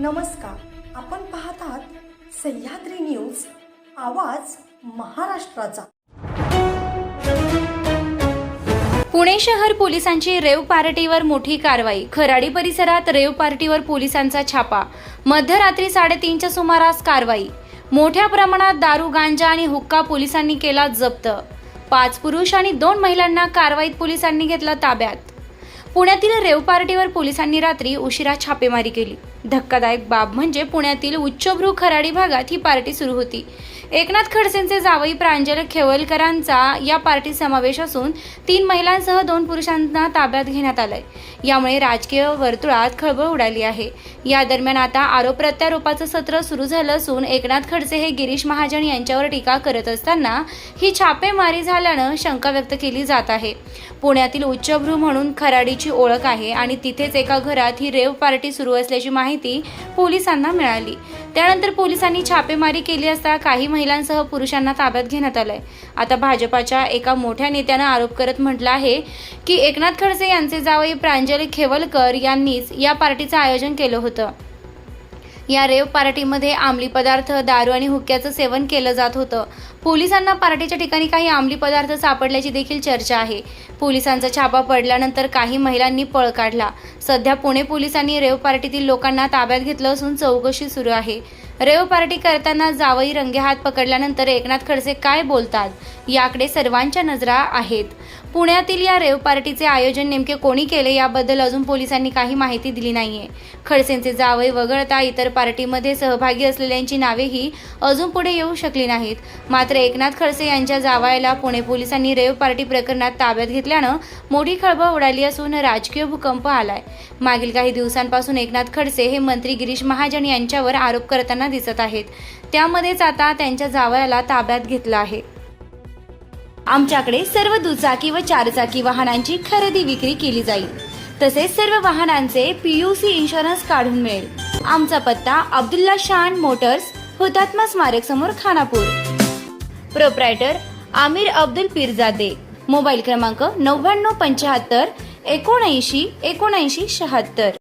नमस्कार. आपण पाहत आहात सह्याद्री न्यूज आवाज महाराष्ट्राचा. पुणे शहर पोलिसांची रेव पार्टीवर मोठी कारवाई. खराडी परिसरात रेव पार्टीवर पोलिसांचा छापा. मध्यरात्री साडेतीनच्या सुमारास कारवाई. मोठ्या प्रमाणात दारू गांजा आणि हुक्का पोलिसांनी केला जप्त. पाच पुरुष आणि दोन महिलांना कारवाईत पोलिसांनी घेतला ताब्यात. पुण्यातील रेव पार्टीवर पोलिसांनी रात्री उशिरा छापेमारी केली. धक्कादायक बाब म्हणजे पुण्यातील उच्चभ्रू खराडी भागात ही पार्टी सुरू होती. एकनाथ खडसेंचे जावई प्रांजल खेवलकरांचा या पार्टीत समावेश असून तीन महिलांसह दोन पुरुषांना ताब्यात घेण्यात आलंय. यामुळे राजकीय वर्तुळात खळबळ उडाली आहे. या दरम्यान आता आरोप प्रत्यारोपाचं सत्र सुरू झालं असून एकनाथ खडसे हे गिरीश महाजन यांच्यावर टीका करत असताना ही छापेमारी झाल्यानं शंका व्यक्त केली जात आहे. पुण्यातील उच्चभ्रू म्हणून खराडी खराडीची ओळख आहे आणि तिथेच एका घरात ही रेव पार्टी सुरू असल्याची माहिती पोलिसांना मिळाली. त्यानंतर पोलिसांनी छापेमारी केली असता काही महिलांसह पुरुषांना ताब्यात घेण्यात आलंय. आता भाजपाच्या एका मोठ्या नेत्यानं आरोप करत म्हटलं आहे की एकनाथ खडसे यांचे जावई प्रांजली खेवलकर यांनीच या पार्टीचं आयोजन केलं होतं. या रेव पार्टीमध्ये अंमली पदार्थ दारू आणि हुक्क्याचं सेवन केलं जात होतं. पोलिसांना पार्टीच्या ठिकाणी काही अंमली पदार्थ सापडल्याची देखील चर्चा आहे. पोलिसांचा छापा पडल्यानंतर काही महिलांनी पळ काढला. सध्या पुणे पोलिसांनी रेव पार्टीतील लोकांना ताब्यात घेतलं असून चौकशी सुरू आहे. रेव पार्टी करताना जावई रंगेहात पकडल्यानंतर एकनाथ खडसे काय बोलतात? याकडे सर्वांच्या नजरा आहेत. पुण्यातील या रेव पार्टीचे आयोजन नेमके कोणी केले याबद्दल अजून पोलिसांनी काही माहिती दिली नाहीये. खडसेंचे जावई वगळता इतर पार्टीमध्ये सहभागी असलेल्यांची नावेही अजून पुढे येऊ शकली नाहीत. मात्र एकनाथ खडसे यांच्या जावायला पुणे पोलिसांनी रेव पार्टी प्रकरणात ताब्यात घेतल्यानं मोठी खळबळ उडाली असून राजकीय भूकंप आलाय. मागील काही दिवसांपासून एकनाथ खडसे हे मंत्री गिरीश महाजन यांच्यावर आरोप करताना दिसत आहेत. त्यामध्येच आता त्यांच्या जावयाला ताब्यात घेतलं आहे. आमच्याकडे सर्व दुचाकी व चारचाकी वाहनांची खरेदी विक्री केली जाईल. तसेच सर्व वाहनांचे पीयूसी इन्शुरन्स काढून मिळेल. आमचा पत्ता अब्दुल्ला शान मोटर्स हुतात्मा स्मारक समोर खानापूर. प्रोप्रायटर आमिर अब्दुल पिरजादे. मोबाईल क्रमांक नव्याण्णव पंच्याहत्तर एकोणऐंशी एकोणऐंशी शहात्तर.